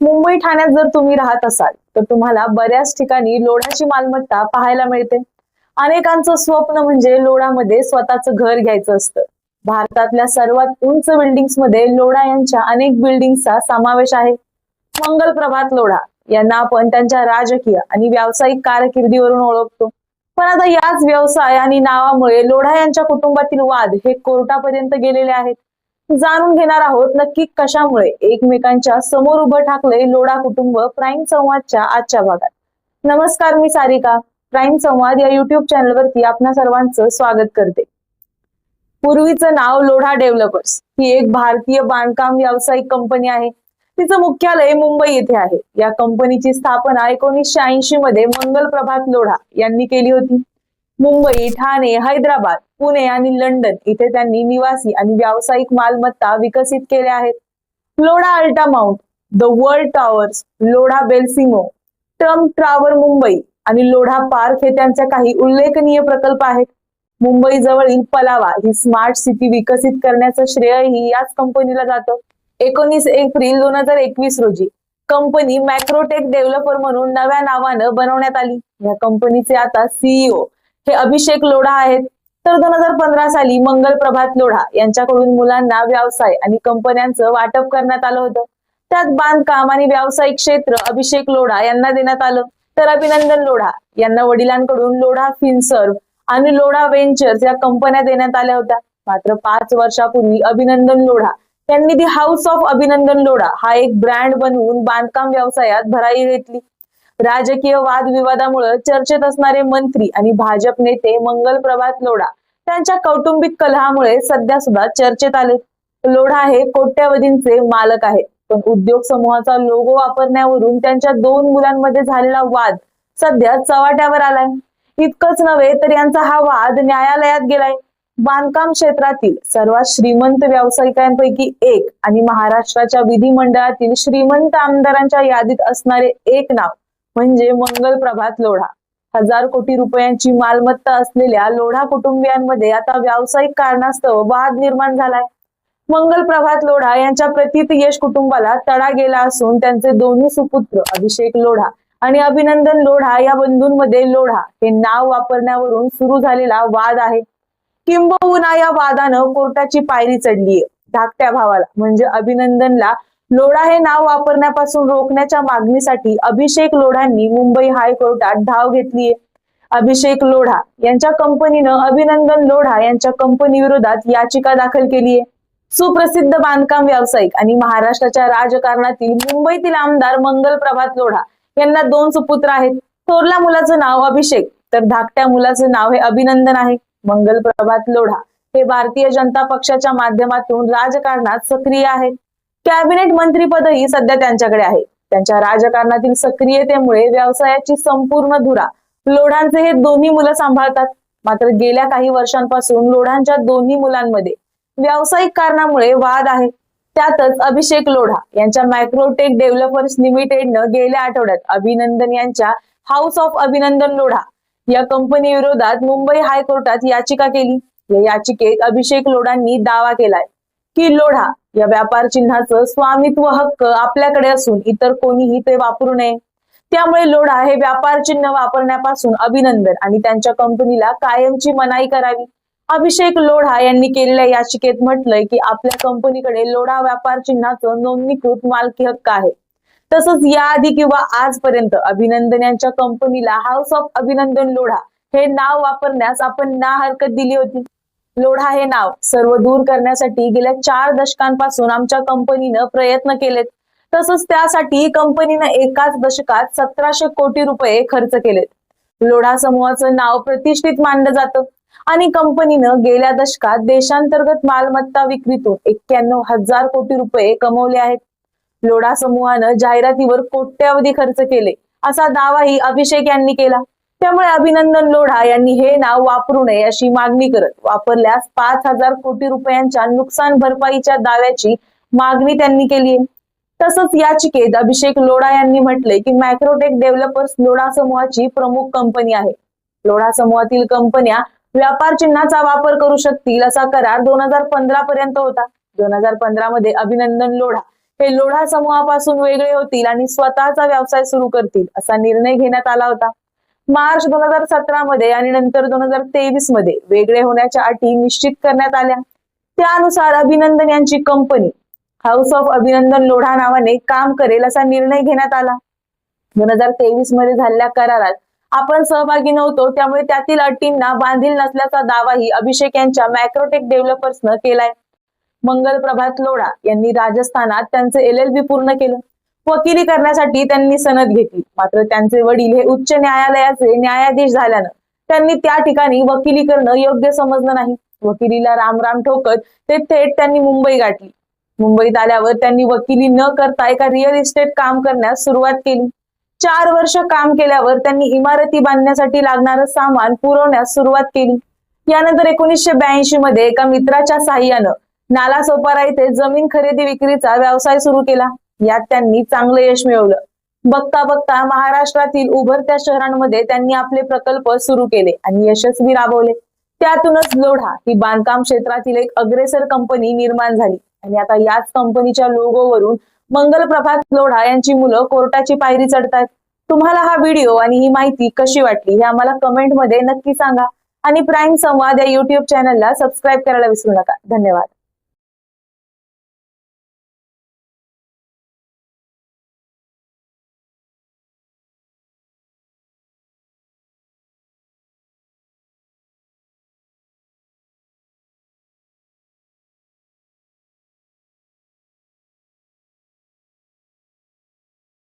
मुंबई ठाण्यात जर तुम्ही राहत असाल तर तुम्हाला बऱ्याच ठिकाणी लोढाची मालमत्ता पाहायला मिळते. अनेकांचं स्वप्न म्हणजे लोढामध्ये स्वतःचं घर घ्यायचं असतं. भारतातल्या सर्वात उंच बिल्डिंग्समध्ये लोढा यांच्या अनेक बिल्डिंगचा समावेश आहे. मंगल प्रभात लोढा यांना आपण त्यांच्या राजकीय आणि व्यावसायिक कारकिर्दीवरून ओळखतो. पण आता याच व्यवसाय आणि नावामुळे लोढा यांच्या कुटुंबातील वाद हे कोर्टापर्यंत गेलेले आहेत. जाणून घेणार आहोत नक्की कशामुळे एकमेकांच्या समोर उभं ठाकलंय लोढा कुटुंब प्राईम संवादच्या आजच्या भागात. नमस्कार मी सारिका. प्राईम संवाद या युट्यूब चॅनलवरती आपणा सर्वांचं स्वागत करते. पूर्वीचं नाव लोढा डेव्हलपर्स ही एक भारतीय बांधकाम व्यावसायिक कंपनी आहे. तिचं मुख्यालय मुंबई येथे आहे. या कंपनीची स्थापना एकोणीसशे ऐंशी मध्ये मंगल प्रभात लोढा यांनी केली होती. मुंबई ठाणे हैदराबाद पुणे आणि लंडन इथे त्यांनी निवासी आणि व्यावसायिक मालमत्ता विकसित केल्या आहेत. Lodha Altamount the world towers Lodha Bellissimo Trump tower Mumbai आणि लोढा पार्क हे त्यांच्या काही उल्लेखनीय प्रकल्प आहेत. मुंबई जवळील पलावा ही स्मार्ट सिटी विकसित करण्याचं श्रेयही याच कंपनीला जातं. एकोणीस एप्रिल दोन हजार एकवीस रोजी कंपनी मॅक्रोटेक डेव्हलपर म्हणून नव्या नावानं बनवण्यात आली. या कंपनीचे आता सीईओ हे अभिषेक लोढा आहेत. तर दोन हजार पंधरा साली मंगल प्रभात लोढा यांच्याकडून मुलांना व्यवसाय आणि कंपन्यांचं वाटप करण्यात आलं होतं. त्यात बांधकाम आणि व्यावसायिक क्षेत्र अभिषेक लोढा यांना देण्यात आलं. तर अभिनंदन लोढा यांना वडिलांकडून लोढा फिनसर्व आणि लोढा वेंचर्स या कंपन्या देण्यात आल्या होत्या. मात्र पाच वर्षापूर्वी अभिनंदन लोढा त्यांनी दी हाऊस ऑफ अभिनंदन लोढा हा एक ब्रँड बनवून बांधकाम व्यवसायात भराई घेतली. राजकीय वादविवादामुळे चर्चेत असणारे मंत्री आणि भाजप नेते मंगल प्रभात लोढा त्यांच्या कौटुंबिक कलहामुळे सध्या सुद्धा चर्चेत आले. लोढा हे कोट्यावधींचे मालक आहेत. पण उद्योग समूहाचा लोगो वापरण्यावरून त्यांच्या दोन मुलांमध्ये झालेला वाद सध्या चव्हाट्यावर आलाय. इतकंच नव्हे तर यांचा हा वाद न्यायालयात गेलाय. बांधकाम क्षेत्रातील सर्वात श्रीमंत व्यावसायिकांपैकी एक आणि महाराष्ट्राच्या विधिमंडळातील श्रीमंत आमदारांच्या यादीत असणारे एक नाव म्हणजे मंगल प्रभात लोढा. हजार कोटी रुपयांची मालमत्ता असलेल्या लोढा कुटुंबियांमध्ये आता व्यावसायिक कारणास्तव वाद निर्माण झालाय. मंगल प्रभात लोढा यांच्या प्रतीत यश कुटुंबाला तडा गेला असून त्यांचे दोन्ही सुपुत्र अभिषेक लोढा आणि अभिनंदन लोढा या बंधूंमध्ये लोढा हे नाव वापरण्यावरून सुरू झालेला वाद आहे. किंबहुना या वादानं कोर्टाची पायरी चढलीये. धाकट्या भावाला म्हणजे अभिनंदनला लोढा हे नाव वापरण्यापासून रोखण्याच्या मागणीसाठी अभिषेक लोढांनी मुंबई हायकोर्टात धाव घेतलीये. अभिषेक लोढा यांच्या कंपनीनं अभिनंदन लोढा यांच्या कंपनी विरोधात याचिका दाखल केली आहे सुप्रसिद्ध बांधकाम व्यावसायिक आणि महाराष्ट्राच्या राजकारणातील मुंबईतील आमदार मंगल प्रभात लोढा यांना दोन सुपुत्र आहेत. थोरल्या मुलाचं नाव अभिषेक तर धाकट्या मुलाचं नाव हे अभिनंदन आहे. मंगल प्रभात लोढा हे भारतीय जनता पक्षाच्या माध्यमातून राजकारणात सक्रिय आहेत. कॅबिनेट मंत्रीपदही सध्या त्यांच्याकडे आहे. त्यांच्या राजकारणातील सक्रियतेमुळे व्यवसायाची संपूर्ण धुरा लोढांचे हे दोन्ही मुलं सांभाळतात. मात्र गेल्या काही वर्षांपासून लोढांच्या दोन्ही मुलांमध्ये व्यावसायिक कारणामुळे वाद आहे. त्यातच अभिषेक लोढा यांच्या मायक्रोटेक डेव्हलपर्स लिमिटेडनं गेल्या आठवड्यात अभिनंदन यांच्या हाऊस ऑफ अभिनंदन लोढा या कंपनी विरोधात मुंबई हायकोर्टात याचिका केली. या याचिकेत अभिषेक लोढांनी दावा केलाय. की लोढा या व्यापार चिन्हाचं स्वामित्व हक्क आपल्याकडे असून इतर कोणीही ते वापरू नये. त्यामुळे लोढा हे व्यापार चिन्ह वापरण्यापासून अभिनंदन आणि त्यांच्या कंपनीला कायमची मनाई करावी. अभिषेक लोढा यांनी केलेल्या याचिकेत म्हटलंय की आपल्या कंपनीकडे लोढा व्यापार चिन्हाचं नोंदणीकृत मालकी हक्क आहे. तसंच याआधी किंवा आजपर्यंत अभिनंदन यांच्या कंपनीला हाऊस ऑफ अभिनंदन लोढा हे नाव वापरण्यास आपण ना हरकत दिली होती. लोढा हे नाव सर्व दूर करण्यासाठी गेल्या चार दशकांपासून आमच्या कंपनीनं प्रयत्न केलेत. तसंच त्यासाठी कंपनीनं एकाच दशकात सतराशे कोटी रुपये खर्च केलेत. लोढा समूहाचं नाव प्रतिष्ठित मानलं जातं. आणि कंपनीनं गेल्या दशकात देशांतर्गत मालमत्ता विक्रीतून एक्क्याण्णव हजार कोटी रुपये कमवले आहेत. लोढा समूहानं जाहिरातीवर कोट्यावधी खर्च केले असा दावाही अभिषेक यांनी केला. त्यामुळे अभिनंदन लोढा यांनी हे नाव वापरू नये अशी मागणी करत वापरल्यास पाच हजार कोटी रुपयांच्या नुकसान भरपाईच्या दाव्याची मागणी त्यांनी केली तसंच याचिकेत अभिषेक लोढा यांनी म्हटले की मॅक्रोटेक डेव्हलपर्स लोढा समूहाची प्रमुख कंपनी आहे. लोढा समूहातील कंपन्या व्यापार चिन्हाचा वापर करू शकतील असा करार दोन हजार पंधरा पर्यंत होता. दोन हजार पंधरा मध्ये अभिनंदन लोढा हे लोढा समूहापासून वेगळे होतील आणि स्वतःचा व्यवसाय सुरू करतील असा निर्णय घेण्यात आला होता. मार्च दोन हजार सतरा मध्ये आणि नंतर दोन हजार तेवीसमध्ये वेगळे होण्याच्या अटी निश्चित करण्यात आल्या. त्यानुसार अभिनंदन यांची कंपनी हाऊस ऑफ अभिनंदन लोढा नावाने काम करेल असा निर्णय घेण्यात आला. दोन हजार तेवीसमध्ये झालेल्या करारात आपण सहभागी नव्हतो त्यामुळे त्यातील अटींना बांधील नसल्याचा दावाही अभिषेक यांच्या मॅक्रोटेक डेव्हलपर्सनं केलाय. मंगल प्रभात लोढा यांनी राजस्थानात त्यांचे एल एल बी पूर्ण केलं. वकिली करण्यासाठी त्यांनी सनद घेतली. मात्र त्यांचे वडील हे उच्च न्यायालयाचे न्यायाधीश झाल्यानं त्यांनी त्या ठिकाणी वकिली करणं योग्य समजलं नाही. वकिलीला रामराम ठोकत ते थेट त्यांनी मुंबई गाठली. मुंबईत आल्यावर त्यांनी वकिली न करता एका रिअल इस्टेट काम करण्यास सुरुवात केली. चार वर्ष काम केल्यावर त्यांनी इमारती बांधण्यासाठी लागणारं सामान पुरवण्यास सुरुवात केली. यानंतर एकोणीसशे ब्याऐंशी मध्ये एका मित्राच्या साह्यानं नालासोपारा येथे जमीन खरेदी विक्रीचा व्यवसाय सुरू केला. यात त्यांनी चांगलं यश मिळवलं. बघता बघता महाराष्ट्रातील उभरत्या शहरांमध्ये त्यांनी आपले प्रकल्प सुरू केले आणि यशस्वी राबवले. त्यातूनच लोढा ही बांधकाम क्षेत्रातील एक अग्रेसर कंपनी निर्माण झाली. आणि आता याच कंपनीच्या लोगोवरून मंगल प्रभात लोढा यांची मुलं कोर्टाची पायरी चढतात तुम्हाला हा व्हिडिओ आणि ही माहिती कशी वाटली हे आम्हाला कमेंटमध्ये नक्की सांगा. आणि प्राईम संवाद या युट्यूब चॅनलला सबस्क्राईब करायला विसरू नका. धन्यवाद.